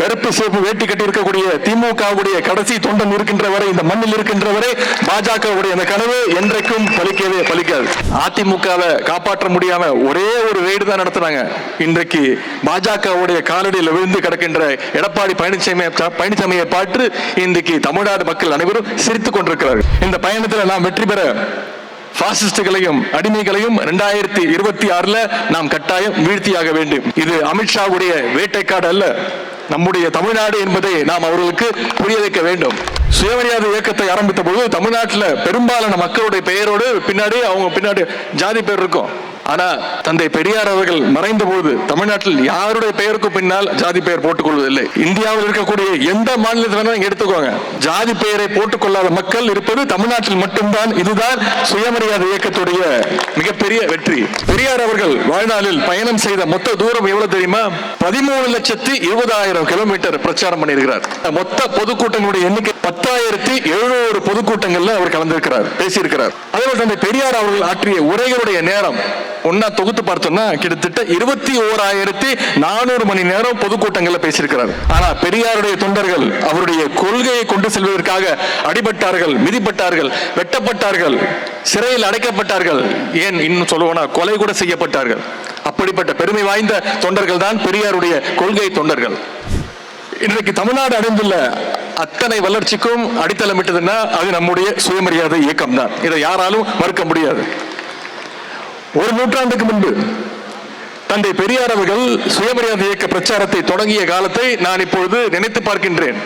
கருப்பு சிவப்பு வேட்டி கட்டி இருக்கக்கூடிய திமுகவுடைய கடைசி தொண்டன் இருக்கின்ற வரை இந்த மண்ணில் இருக்கின்ற வரை பாஜகவுடைய அந்த கனவு என்றைக்கும் பலிக்கவே பலிக்காது. அதிமுகவை காப்பாற்ற முடியாம ஒரே ஒரு ரெய்டு தான் நடத்துனாங்க இன்றைக்கு பாஜகவுடைய காலடியில் விழுந்து கிடக்கின்ற எடப்பாடி பழனிசாமி பழனிசாமியை பாற்று இன்றைக்கு தமிழ்நாடு மக்கள் அனைவரும் சிரித்துக் கொண்டிருக்கிறார்கள். இந்த பயணத்தில் நாம் வெற்றி பெற பாசிஸ்டுகளையும் அடிமைகளையும் இரண்டாயிரத்தி இருபத்தி ஆறுல நாம் கட்டாயம் வீழ்த்தியாக வேண்டும். இது அமித்ஷாவுடைய வேட்டைக்காடு அல்ல. நம்முடைய தமிழ்நாடு என்பதை நாம் அவர்களுக்கு புரிய வைக்க வேண்டும். சுயமரியாதை இயக்கத்தை ஆரம்பித்த பொழுது தமிழ்நாட்டில் பெரும்பாலான மக்களுடைய பெயரோடு பின்னாடி அவங்க பின்னாடி ஜாதி பேர் இருக்கும். ஆனா தந்தை பெரியார் அவர்கள் மறைந்த போது தமிழ்நாட்டில் யாருடைய பெயருக்கு பின்னால் ஜாதி பெயர் போட்டுக் கொள்வதில்லை இந்தியாவில் இருக்கக்கூடிய எந்த மாநிலத்தில் வேணாலும் எடுத்துக்கோங்க. ஜாதி பெயரை போட்டுக் கொள்ளாத மக்கள் இருப்பது தமிழ்நாட்டில் மட்டும்தான். இதுதான் சுயமரியாதை இயக்கத்துடைய மிகப்பெரிய வெற்றி. பெரியார் அவர்கள் வாழ்நாளில் பயணம் செய்த மொத்த தூரம் எவ்வளவு தெரியுமா? பதிமூணு லட்சத்தி இருபதாயிரம் கிலோமீட்டர் பிரச்சாரம் பண்ணியிருக்கிறார். மொத்த பொதுக்கூட்டங்களுடைய எண்ணிக்கை பத்தாயிரத்தி எழுநூறு பொதுக்கூட்டங்கள்ல அவர் கலந்திருக்கிறார் பேசியிருக்கிறார். அதே தந்தை பெரியார் அவர்கள் ஆற்றிய உரைகளுடைய நேரம் ஒன்னா தொகுத்து பார்த்தோம்னா கிட்டத்தட்ட இருபத்தி ஓராயிரத்தி நானூறு மணி நேரம் பொதுக்கூட்டங்களில் பேசியிருக்கிறார். ஆனா பெரியாருடைய தொண்டர்கள் அவருடைய கொள்கையை கொண்டு செல்வதற்காக அடிபட்டார்கள் மிதிப்பட்டார்கள் வெட்டப்பட்டார்கள் சிறையில் அடைக்கப்பட்டார்கள். ஏன் இன்னும் சொல்லுவோனா கொலை கூட செய்யப்பட்டார்கள். அப்படிப்பட்ட பெருமை வாய்ந்த தொண்டர்கள் தான் பெரியாருடைய கொள்கை தொண்டர்கள். இன்றைக்கு தமிழ்நாடு அடைந்துள்ள அத்தனை வளர்ச்சிக்கும் அடித்தளமிட்டதுன்னா அது நம்முடைய சுயமரியாதை இயக்கம் தான் இதை யாராலும் மறுக்க முடியாது. ஒரு நூற்றாண்டுக்கு முன்பு தந்தை பெரியார் அவர்கள் சுயமரியாதை இயக்க பிரச்சாரத்தை தொடங்கிய காலத்தை நான் இப்பொழுது நினைத்து பார்க்கின்றேன்.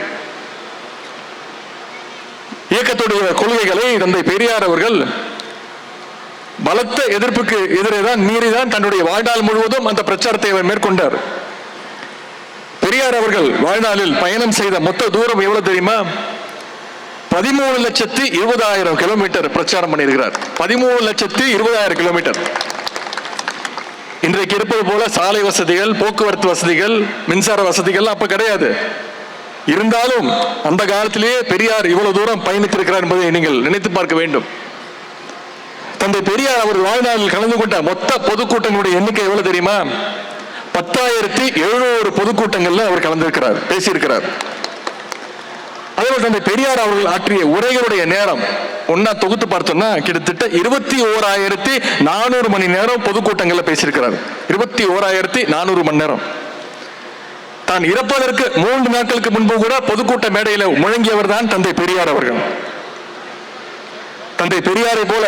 இயக்கத்துடைய கொள்கைகளை தந்தை பெரியார் அவர்கள் பலத்த எதிர்ப்புக்கு எதிரே தான் மீறிதான் தன்னுடைய வாழ்நாள் முழுவதும் அந்த பிரச்சாரத்தை அவர் மேற்கொண்டார். பெரியார் அவர்கள் வாழ்நாளில் பயணம் செய்த மொத்த தூரம் எவ்வளவு தெரியுமா? பதிமூணு லட்சத்தி இருபதாயிரம் கிலோமீட்டர் பிரச்சாரம் பண்ணியிருக்கிறார். பதிமூணு லட்சத்தி இருபதாயிரம் கிலோமீட்டர். இன்றைக்கு இருப்பது போல சாலை வசதிகள் போக்குவரத்து வசதிகள் மின்சார வசதிகள் அப்ப கிடையாது. இருந்தாலும் அந்த காலத்திலேயே பெரியார் இவ்வளவு தூரம் பயணித்திருக்கிறார் என்பதை நீங்கள் நினைத்து பார்க்க வேண்டும். தந்தை பெரியார் அவர் வாழ்நாளில் கலந்து கொண்ட மொத்த பொதுக்கூட்டங்களுடைய எண்ணிக்கை எவ்வளவு தெரியுமா? பத்தாயிரத்தி எழுநூறு பொதுக்கூட்டங்கள்ல அவர் கலந்திருக்கிறார் பேசியிருக்கிறார். அதே தந்தை பெரியார் அவர்கள் ஆற்றிய உரைகளுடைய நேரம் ஒன்னா தொகுத்து பார்த்தோம்னா கிட்டத்தட்ட இருபத்தி ஓராயிரத்தி நானூறு மணி நேரம் பொதுக்கூட்டங்களில் பேசியிருக்கிறார். இருபத்தி ஓராயிரத்தி நானூறு மணி நேரம். தான் இறப்பதற்கு மூன்று நாட்களுக்கு முன்பு கூட பொதுக்கூட்ட மேடையில முழங்கியவர் தான் தந்தை பெரியார் அவர்கள். தந்தை பெரியாரை போல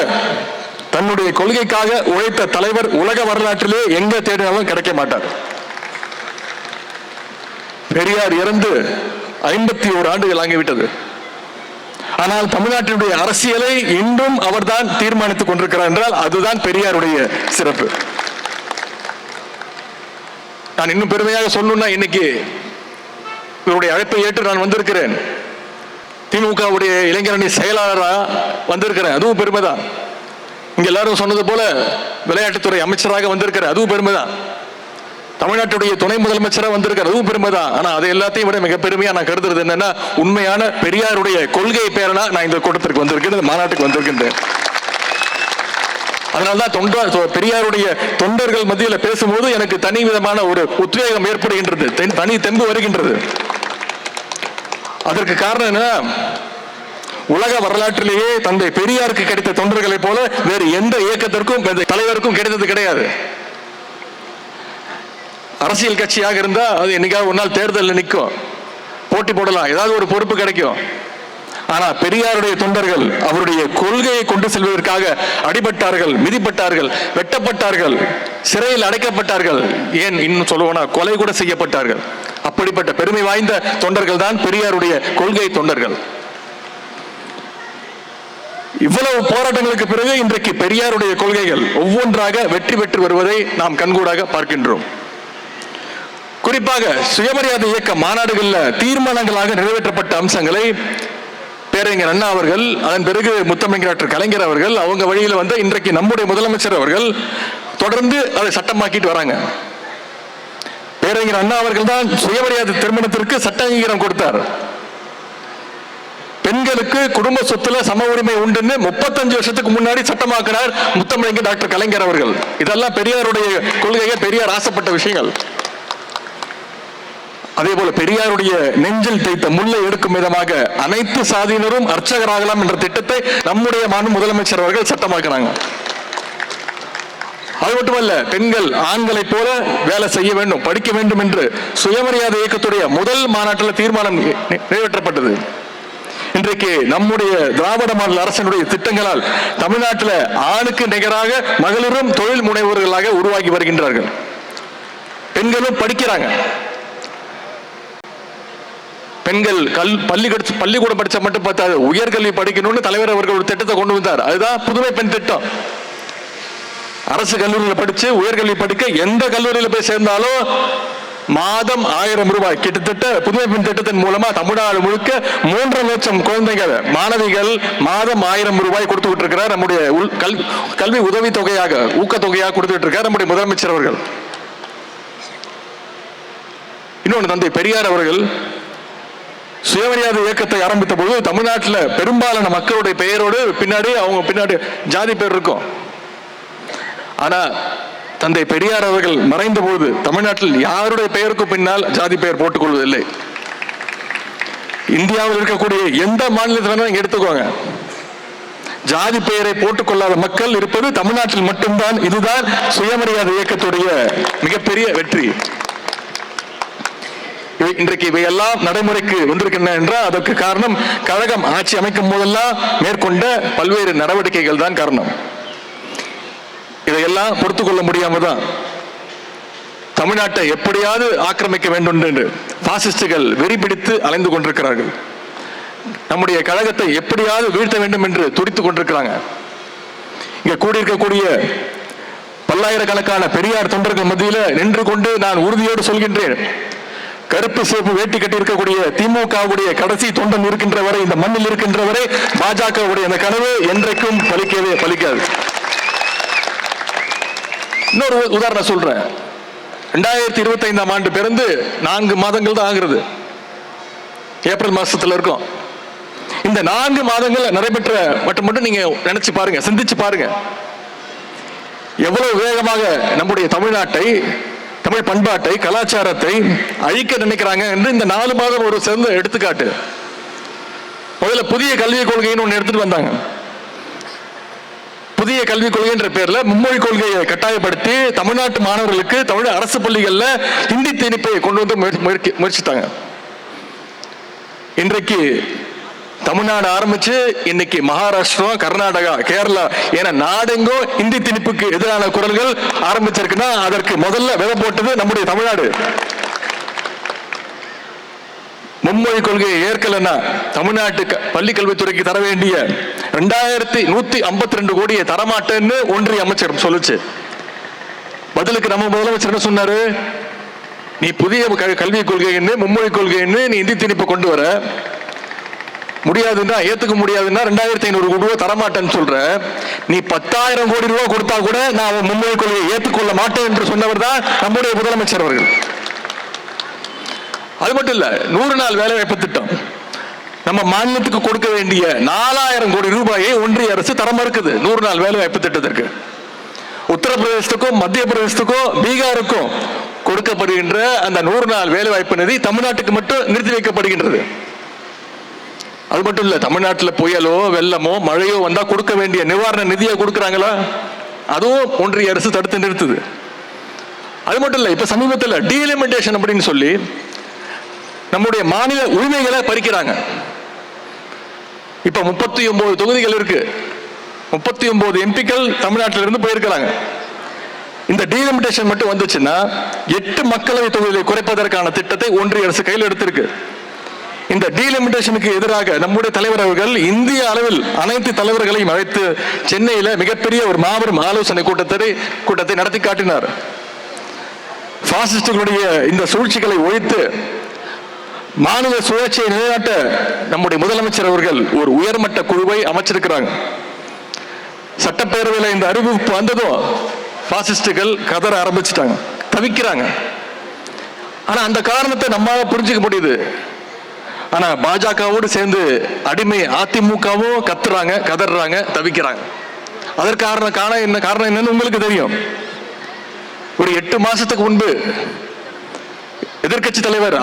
தன்னுடைய கொள்கைக்காக உழைத்த தலைவர் உலக வரலாற்றிலே எங்க தேடினாலும் கிடைக்க மாட்டார். பெரியார் இறந்து ஐம்பத்தி ஓரு ஆண்டுகள் ஆகிவிட்டது. ஆனால் தமிழ்நாட்டினுடைய அரசியலை இன்றும் அவர்தான் தீர்மானித்துக் கொண்டிருக்கிறார் என்றால் அதுதான் பெரியாருடைய சிறப்பு. நான் இன்னும் பெருமையாக சொல்லணும்னா இன்னைக்கு இவருடைய அழைப்பை ஏற்று நான் வந்திருக்கிறேன். திமுகவுடைய இளைஞரணி செயலாளராக வந்திருக்கிறேன். அதுவும் பெருமைதான். இங்க எல்லாரும் சொன்னது போல விளையாட்டுத்துறை அமைச்சராக வந்திருக்கிறேன் அதுவும் பெருமை தான் தமிழ்நாட்டுடைய துணை முதலமைச்சராக வந்திருக்கார். அதுவும் பெருமைதான். ஆனால் அதை எல்லாத்தையும் விட மிக பெருமையாக நான் கருதுறது என்னன்னா உண்மையான பெரியாருடைய கொள்கை பேரனா நான் இந்த கூட்டத்திற்கு வந்திருக்கேன் இந்த மாநாட்டுக்கு வந்திருக்கின்றேன். அதனால்தான் தொண்டர் பெரியாருடைய தொண்டர்கள் மத்தியில் பேசும்போது எனக்கு தனி விதமான ஒரு உத்வேகம் ஏற்படுகின்றது. தென்- தனி தெம்பு வருகின்றது. அதற்கு காரணம் என்ன? உலக வரலாற்றிலேயே தந்தை பெரியாருக்கு கிடைத்த தொண்டர்களைப் போல வேறு எந்த இயக்கத்திற்கும் தலைவருக்கும் கிடைத்தது கிடையாது. அரசியல் கட்சியாக இருந்தால் அது என்னைக்காவது ஒரு நாள் தேர்தலில் நிற்கும் போட்டி போடலாம். ஏதாவது ஒரு பொறுப்பு கிடைக்கும். ஆனா பெரியாருடைய தொண்டர்கள் அவருடைய கொள்கையை கொண்டு செல்வதற்காக அடிபட்டார்கள் மிதிப்பட்டார்கள் வெட்டப்பட்டார்கள் சிறையில் அடைக்கப்பட்டார்கள். ஏன் இன்னும் சொல்லுவோனா கொலை கூட செய்யப்பட்டார்கள். அப்படிப்பட்ட பெருமை வாய்ந்த தொண்டர்கள் தான் பெரியாருடைய கொள்கை தொண்டர்கள். இவ்வளவு போராட்டங்களுக்கு பிறகு இன்றைக்கு பெரியாருடைய கொள்கைகள் ஒவ்வொன்றாக வெற்றி பெற்று வருவதை நாம் கண்கூடாக பார்க்கின்றோம். குறிப்பாக சுயமரியாதை இயக்க மாநாடுகளில் தீர்மானங்களாக நிறைவேற்றப்பட்ட அம்சங்களை பேரறிஞர் அண்ணா அவர்கள் அதன் பிறகு முத்தமிழ் டாக்டர் கலைஞர் அவர்கள் அவங்க வழியில் வந்து இன்றைக்கு நம்முடைய முதலமைச்சர் அவர்கள் தொடர்ந்து அதை சட்டமாக்கிட்டு வராங்க. பேரறிஞர் அண்ணா அவர்கள் தான் சுயமரியாதை திருமணத்திற்கு சட்ட அங்கீகாரம் கொடுத்தார். பெண்களுக்கு குடும்ப சொத்துல சம உரிமை உண்டுன்னு முப்பத்தஞ்சு வருஷத்துக்கு முன்னாடி சட்டமாக்கினார் முத்தமிழங்க டாக்டர் கலைஞர் அவர்கள். இதெல்லாம் பெரியாருடைய கொள்கையை பெரியார் ஆசைப்பட்ட விஷயங்கள். அதே போல பெரியாருடைய நெஞ்சில் தைத்த முல்லை எடுக்கும் விதமாக அனைத்து சாதியினரும் அர்ச்சகராகலாம் என்ற திட்டத்தை நம்முடைய மாநில முதலமைச்சர் அவர்கள் சட்டமாக்குறாங்க. அது மட்டுமல்ல பெண்கள் ஆண்களைப் போல வேலை செய்ய வேண்டும் படிக்க வேண்டும் என்று சுயமரியாதை இயக்கத்துடைய முதல் மாநாட்டில் தீர்மானம் நிறைவேற்றப்பட்டது. இன்றைக்கு நம்முடைய திராவிட மாநில அரசினுடைய திட்டங்களால் தமிழ்நாட்டில் ஆணுக்கு நிகராக மகளிரும் தொழில் முனைவோர்களாக உருவாகி வருகின்றார்கள். பெண்களும் படிக்கிறாங்க. பெண்கள் கல் பள்ளி கடிச்சு பள்ளிக்கூடம் படிச்சா மட்டும் பார்த்தாது. உயர்கல்வி படிக்கணும்னு தலைவர் அவர்கள் ஒரு திட்டத்தை கொண்டு வந்தார். அதுதான் புதுமை பெண் திட்டம். அரசு கல்லூரியில் படித்து உயர்கல்வி படிக்க எந்த கல்லூரியில் போய் சேர்ந்தாலும் மாதம் ஆயிரம் ரூபாய். கிட்டத்தட்ட புதுமை பெண் திட்டத்தின் மூலமா தமிழ்நாடு முழுக்க மூன்றரை லட்சம் குழந்தைகள் மாணவிகள் மாதம் ஆயிரம் ரூபாய் கொடுத்துக்கிட்டு இருக்கிறார். நம்முடைய உள் கல்வி கல்வி உதவி தொகையாக ஊக்கத்தொகையாக கொடுத்துட்டு இருக்கார் நம்முடைய முதலமைச்சர் அவர்கள். இன்னொன்று தந்தை பெரியார் அவர்கள் சுயமரியாதை இயக்கத்தை ஆரம்பித்த போது தமிழ்நாட்டில் பெரும்பாலான மக்களுடைய பெயரோடு பின்னாடி அவங்க பின்னாடி ஜாதி பேர் இருக்கும். ஆனா தந்தை பெரியார் அவர்கள் மறைந்த போது தமிழ்நாட்டில் யாருடைய பெயருக்கு பின்னால் ஜாதி பெயர் போட்டுக்கொள்வதில்லை இந்தியாவில் இருக்கக்கூடிய எந்த மாநிலத்தில் வேணாலும் எடுத்துக்கோங்க. ஜாதி பெயரை போட்டுக்கொள்ளாத மக்கள் இருப்பது தமிழ்நாட்டில் மட்டும்தான். இதுதான் சுயமரியாதை இயக்கத்துடைய மிகப்பெரிய வெற்றி. இன்றைக்கு இவையெல்லாம் நடைமுறைக்கு வந்திருக்கின்றன என்றால் அதற்கு காரணம் கழகம் ஆட்சி அமைக்கும் போதெல்லாம் மேற்கொண்ட பல்வேறு நடவடிக்கைகள் தான் காரணம். இதையெல்லாம் பொறுத்து கொள்ள முடியாம தான் தமிழ்நாட்டை எப்படியாவது ஆக்கிரமிக்க வேண்டும் என்று பாசிஸ்டுகள் வெறி பிடித்து அலைந்து கொண்டிருக்கிறார்கள். நம்முடைய கழகத்தை எப்படியாவது வீழ்த்த வேண்டும் என்று துடித்துக் கொண்டிருக்கிறாங்க. இங்க கூடியிருக்கக்கூடிய பல்லாயிரக்கணக்கான பெரியார் தொண்டர்கள் மத்தியில் நின்று கொண்டு நான் உறுதியோடு சொல்கின்றேன். கருப்பு சிவப்பு வேட்டி கட்டி இருக்கக்கூடிய திமுகவுடைய கடைசி தொண்டன் இருக்கின்ற வரை இந்த மண்ணில் இருக்கின்ற வரை பாஜகவுடைய அந்த கனவு என்றைக்கும் பலிக்கவே பலிக்காது. இன்னொரு உதாரணம் சொல்றேன். ரெண்டாயிரத்தி இருபத்தி ஐந்தாம் ஆண்டு பிறந்து நான்கு மாதங்கள் தான் ஆகிறது. ஏப்ரல் மாசத்துல இருக்கும். இந்த நான்கு மாதங்கள் நடைபெற்ற மட்டும் மட்டும் நீங்க நினைச்சு பாருங்க சிந்திச்சு பாருங்க. எவ்வளவு வேகமாக நம்முடைய தமிழ்நாட்டை தமிழ் பண்பாட்டை கலாச்சாரத்தை அழிக்க நினைக்கிறாங்க என்று இந்த நாலு மாதம் ஒரு சிறந்த எடுத்துக்காட்டு. முதல்ல புதிய கல்விக் கொள்கைன்னு ஒன்று எடுத்துட்டு வந்தாங்க. புதிய கல்விக் கொள்கைன்ற பேரில் பேர்ல மும்மொழி கொள்கையை கட்டாயப்படுத்தி தமிழ்நாட்டு மாணவர்களுக்கு தமிழ் அரசு பள்ளிகளில் ஹிந்தி திணிப்பை கொண்டு வந்து முயற்சி- முயற்சி- முயற்சித்தாங்க. இன்றைக்கு தமிழ்நாடு ஆரம்பிச்சு இன்னைக்கு மகாராஷ்டிரா கர்நாடகா கேரளா என நாடெங்கோ இந்தி திணிப்புக்கு எதிரான குரல்கள் ஆரம்பிச்சிருக்குன்னா அதற்கு முதல்ல விதை போட்டது நம்முடைய தமிழ்நாடு. மும்மொழி கொள்கையை ஏற்கலன்னா தமிழ்நாட்டு பள்ளி கல்வித்துறைக்கு தர வேண்டிய ரெண்டாயிரத்தி நூத்தி ஐம்பத்தி ரெண்டு கோடியை தரமாட்டேன்னு ஒன்றிய அமைச்சர் சொல்லுச்சு. பதிலுக்கு நம்ம முதலமைச்சர் என்ன சொன்னாரு? நீ புதிய க- கல்விக் கொள்கைன்னு மும்மொழி கொள்கைன்னு நீ இந்தி திணிப்பு கொண்டு வர. முடியாதுன்னா ஏத்துக்க முடியாதுன்னா ரெண்டாயிரத்தி ஐநூறு கோடி ரூபாய் தரமாட்டேன்னு சொல்ற. நீ பத்தாயிரம் கோடி ரூபாய் கொடுத்தா கூட நான் அவன் முன்மொழி கொள்கையை ஏற்றுக்கொள்ள மாட்டேன் என்று சொன்னவர் தான் நம்முடைய முதலமைச்சர் அவர்கள். அது மட்டும் இல்ல நூறு நாள் வேலை வாய்ப்பு திட்டம். நம்ம மாநிலத்துக்கு கொடுக்க வேண்டிய நாலாயிரம் கோடி ரூபாயை ஒன்றிய அரசு தர மறுக்குது நூறு நாள் வேலை வாய்ப்பு திட்டத்திற்கு. உத்தரப்பிரதேசத்துக்கும் மத்திய பிரதேசத்துக்கும் பீகாருக்கும் கொடுக்கப்படுகின்ற அந்த நூறு நாள் வேலை வாய்ப்பு நிதி தமிழ்நாட்டுக்கு மட்டும் நிறுத்தி வைக்கப்படுகின்றது. அது மட்டும் இல்லை தமிழ்நாட்டில் புயலோ வெள்ளமோ மழையோ வந்தால் கொடுக்க வேண்டிய நிவாரண நிதியை கொடுக்குறாங்களா? அதுவும் ஒன்றிய அரசு தடுத்து நிறுத்துது. அது மட்டும் இல்லை இப்போ சமீபத்தில் டீலிமிட்டேஷன் அப்படின்னு சொல்லி நம்முடைய மாநில உரிமைகளை பறிக்கிறாங்க. இப்போ முப்பத்தி ஒன்பது தொகுதிகள் இருக்கு. முப்பத்தி ஒன்பது எம்பிக்கள் தமிழ்நாட்டில இருந்து போயிருக்கிறாங்க. இந்த டீலிமிட்டேஷன் மட்டும் வந்துச்சுன்னா எட்டு மக்களவை தொகுதிகளை குறைப்பதற்கான திட்டத்தை ஒன்றிய அரசு கையில் எடுத்திருக்கு. இந்த டீலிமிட்டேஷனுக்கு எதிராக நம்முடைய தலைவர் அவர்கள் இந்திய அளவில் அனைத்து தலைவர்களையும் அழைத்து சென்னையில் மிகப்பெரிய ஒரு மாபெரும் ஆலோசனை கூட்டத்தை கூட்டத்தை நடத்தி காட்டினார். பாசிஸ்டுகளுடைய இந்த சூழ்ச்சிகளை ஒழித்து மாநில சுழற்சியை நிலைநாட்ட நம்முடைய முதலமைச்சர் அவர்கள் ஒரு உயர்மட்ட குழுவை அமைச்சிருக்கிறாங்க. சட்டப்பேரவையில் இந்த அறிவிப்பு வந்ததும் பாசிஸ்டுகள் கதற ஆரம்பிச்சிட்டாங்க. தவிக்கிறாங்க. ஆனா அந்த காரணத்தை நம்மால புரிஞ்சுக்க முடியுது. ஆனா பாஜகவோடு சேர்ந்து அடிமை அதிமுகவும் கத்துறாங்க கதறாங்க தவிக்கிறாங்க. அதற்கு காரணம் காரணம் என்ன காரணம் என்னன்னு உங்களுக்கு தெரியும். ஒரு எட்டு மாசத்துக்கு முன்பு எதிர்க்கட்சி தலைவர்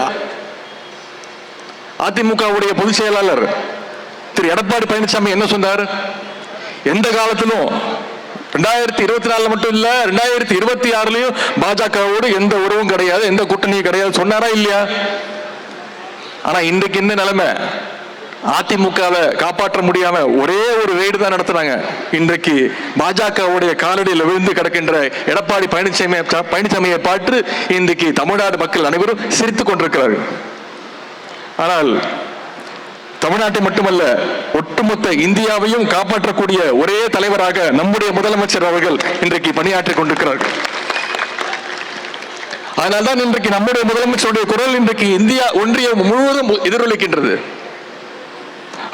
அதிமுகவுடைய பொதுச் செயலாளர் திரு எடப்பாடி பழனிசாமி என்ன சொன்னார்? எந்த காலத்திலும் ரெண்டாயிரத்தி இருபத்தி நாலுல மட்டும் இல்ல ரெண்டாயிரத்தி இருபத்தி ஆறுலயும் பாஜகவோடு எந்த உறவும் கிடையாது எந்த கூட்டணியும் கிடையாது. சொன்னாரா இல்லையா? ஆனா இன்றைக்கு என்ன நிலைமை அதிமுகவை காப்பாற்ற முடியாம ஒரே ஒரு ரெய்டு தான் நடத்துறாங்க. இன்றைக்கு பாஜகவுடைய காலடியில் விழுந்து கிடக்கின்ற எடப்பாடி பழனிசாமி பழனிசாமியை பாற்று இன்றைக்கு தமிழ்நாடு மக்கள் அனைவரும் சிரித்து கொண்டிருக்கிறார்கள். ஆனால் தமிழ்நாட்டை மட்டுமல்ல ஒட்டுமொத்த இந்தியாவையும் காப்பாற்றக்கூடிய ஒரே தலைவராக நம்முடைய முதலமைச்சர் அவர்கள் இன்றைக்கு பணியாற்றிக் கொண்டிருக்கிறார்கள். அதனால்தான் இன்றைக்கு நம்முடைய முதலமைச்சருடைய குரல் இன்றைக்கு இந்தியா ஒன்றியம் முழுவதும் எதிரொலிக்கின்றது.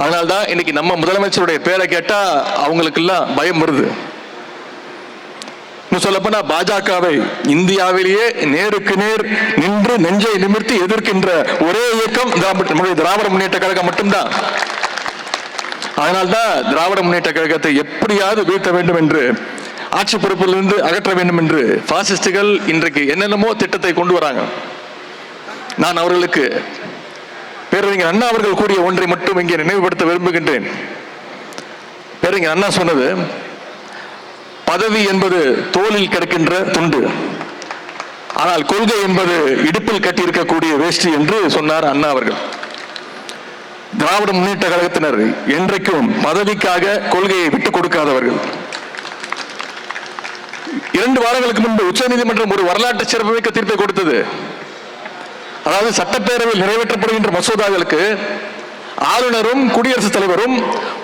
அதனால்தான் இன்னைக்கு நம்ம முதலமைச்சருடைய பேரை கேட்டா அவங்களுக்கெல்லாம் பயம் வருது. சொல்லப்போனா பாஜகவை இந்தியாவிலேயே நேருக்கு நேர் நின்று நெஞ்சை நிமிர்த்தி எதிர்க்கின்ற ஒரே இயக்கம் நம்முடைய திராவிட முன்னேற்ற கழகம் மட்டும்தான். அதனால்தான் திராவிட முன்னேற்ற கழகத்தை எப்படியாவது வீழ்த்த வேண்டும் என்று ஆட்சி பொறுப்பிலிருந்து அகற்ற வேண்டும் என்று பாசிஸ்டுகள் இன்றைக்கு என்னென்னமோ திட்டத்தை கொண்டு வராங்க. நான் அவர்களுக்கு பேரறிஞர் அண்ணா அவர்கள் கூறிய ஒன்றை மட்டும் இங்கே நினைவுபடுத்த விரும்புகின்றேன். பேரறிஞர் அண்ணா சொன்னது பதவி என்பது தோளில் கிடக்கின்ற துண்டு ஆனால் கொள்கை என்பது இடுப்பில் கட்டியிருக்கக்கூடிய வேஷ்டி என்று சொன்னார் அண்ணா அவர்கள். திராவிட முன்னேற்ற கழகத்தினர் என்றைக்கும் பதவிக்காக கொள்கையை விட்டுக் கொடுக்காதவர்கள். இரண்டு வாரங்களுக்கு முன்பு உச்சநீதிமன்றம் ஒரு வரலாற்று சிறப்புமிக்க தீர்ப்பை கொடுத்தது. அதாவது சட்டப்பேரவையில் நிறைவேற்றப்படுகின்ற மசோதாக்களுக்கு ஆளுநரும் குடியரசுத் தலைவரும்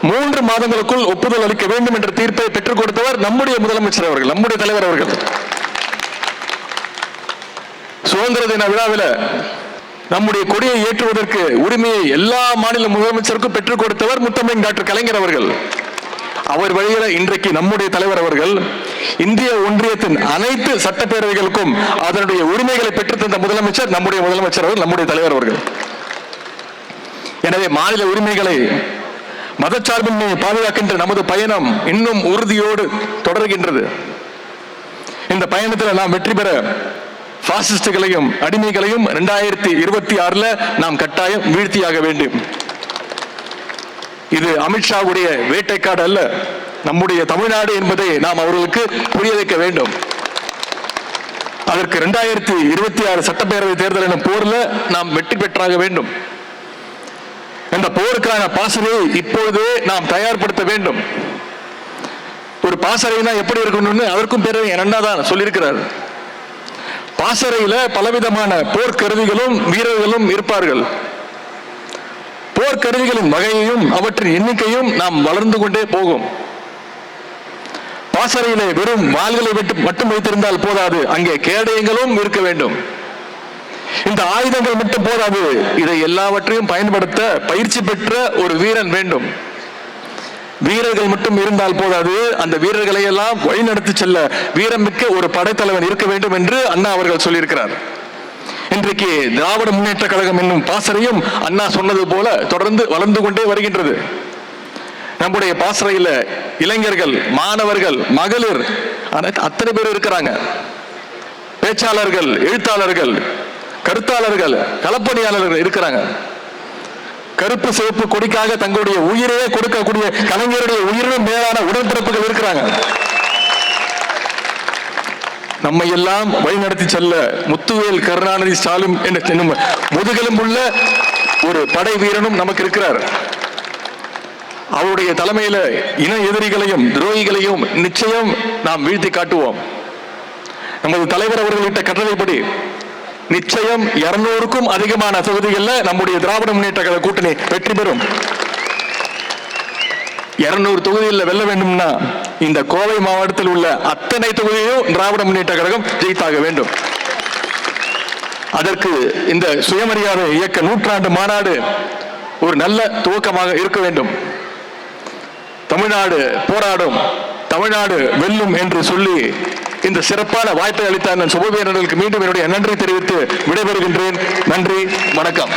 மூன்று மாதங்களுக்குள் ஒப்புதல் அளிக்க வேண்டும் என்ற தீர்ப்பை பெற்றுக் கொடுத்தவர் நம்முடைய முதலமைச்சர் அவர்கள் நம்முடைய தலைவர் அவர்கள். சுதந்திர தின விழாவில் நம்முடைய கொடியை ஏற்றுவதற்கு உரிமையை எல்லா மாநில முதலமைச்சருக்கும் பெற்றுக் கொடுத்தவர் முத்தமிழ் டாக்டர் கலைஞர் அவர்கள். அவர் வழியில இன்றைக்கு நம்முடைய தலைவர் அவர்கள் இந்திய ஒன்றியத்தின் அனைத்து சட்டப்பேரவைகளுக்கும் அதனுடைய உரிமைகளை பெற்று தந்த முதலமைச்சர் நம்முடைய முதலமைச்சர் அவர்கள் நம்முடைய தலைவர் அவர்கள். எனவே மாநில உரிமைகளை மதச்சார்பின்மையை பாதுகாக்கின்ற நமது பயணம் இன்னும் உறுதியோடு தொடர்கின்றது. இந்த பயணத்தில் நாம் வெற்றி பெற பாசிஸ்டுகளையும் அடிமைகளையும் இரண்டாயிரத்தி இருபத்தி ஆறுல நாம் கட்டாயம் வீழ்த்தியாக வேண்டும். இது அமித்ஷாவுடைய வேட்டைக்காடு அல்ல. நம்முடைய தமிழ்நாடு என்பதை நாம் அவர்களுக்கு புரிய வைக்க வேண்டும். அதற்கு இரண்டாயிரத்தி இருபத்தி ஆறு சட்டப்பேரவை தேர்தல் எனும் போர்ல நாம் வெற்றி பெற்றாக வேண்டும். இந்த போருக்கான பாசறையை இப்பொழுதே நாம் தயார்படுத்த வேண்டும். ஒரு பாசறைனா எப்படி இருக்கணும்னு அதற்கும் பேரவை என்னன்னா தான் சொல்லியிருக்கிறார். பாசறையில பலவிதமான போர்க்கருவிகளும் வீரர்களும் இருப்பார்கள். போர்க்கருவிகளின் வகையையும் அவற்றின் எண்ணிக்கையும் நாம் வளர்ந்து கொண்டே போகும். பாசறையிலே வெறும் வாள்களை விட்டு மட்டும் வைத்திருந்தால் போதாது. அங்கே கேடயங்களும் இருக்க வேண்டும். இந்த ஆயுதங்கள் மட்டும் போதாது. இதை எல்லாவற்றையும் பயன்படுத்த பயிற்சி பெற்ற ஒரு வீரன் வேண்டும். வீரர்கள் மட்டும் இருந்தால் போதாது. அந்த வீரர்களை எல்லாம் வழிநடத்தி செல்ல வீரமிக்க ஒரு படைத்தலைவன் இருக்க வேண்டும் என்று அண்ணா அவர்கள் சொல்லியிருக்கிறார். இன்றைக்கு திராவிட முன்னேற்ற கழகம் என்னும் பாசறையும் அண்ணா சொன்னது போல தொடர்ந்து வளர்ந்து கொண்டே வருகின்றது. நம்முடைய பாசறையில் இளைஞர்கள் மாணவர்கள் மகளிர் அத்தனை பேர் இருக்கிறாங்க. பேச்சாளர்கள் எழுத்தாளர்கள் கருத்தாளர்கள் களப்பணியாளர்கள் இருக்கிறாங்க. கருப்பு சிவப்பு கொடிக்காக தங்களுடைய உயிரையே கொடுக்கக்கூடிய கலைஞருடைய உயிரினும் மேலான உடன்பிறப்புகள் இருக்கிறாங்க. நம்மை எல்லாம் வழிநடத்தி செல்ல முத்துவேல் கருணாநிதி ஸ்டாலின் என்ற முதுகெலும்புள்ள ஒரு படை வீரனும் நமக்கு இருக்கிறார். அவருடைய தலைமையில இன எதிரிகளையும் துரோகிகளையும் நிச்சயம் நாம் வீழ்த்தி காட்டுவோம். நமது தலைவர் அவர்கள்ட்ட கட்டளைப்படி நிச்சயம் இருநூறுக்கும் அதிகமான தொகுதிகளில் நம்முடைய திராவிட முன்னேற்ற கழக கூட்டணி வெற்றி பெறும். இருநூறு தொகுதிகளில் வெல்ல வேண்டும்னா இந்த கோவை மாவட்டத்தில் உள்ள அத்தனை தொகுதியும் திராவிட முன்னேற்ற கழகம் ஜெயித்தாக வேண்டும். அதற்கு இந்த சுயமரியாதை இயக்க நூற்றாண்டு மாநாடு ஒரு நல்ல துவக்கமாக இருக்க வேண்டும். தமிழ்நாடு போராடும் தமிழ்நாடு வெல்லும் என்று சொல்லி இந்த சிறப்பான வாய்ப்பை அளித்த அண்ணன் சுபவீரர்களுக்கு மீண்டும் என்னுடைய நன்றி தெரிவித்து விடைபெறுகின்றேன். நன்றி வணக்கம்.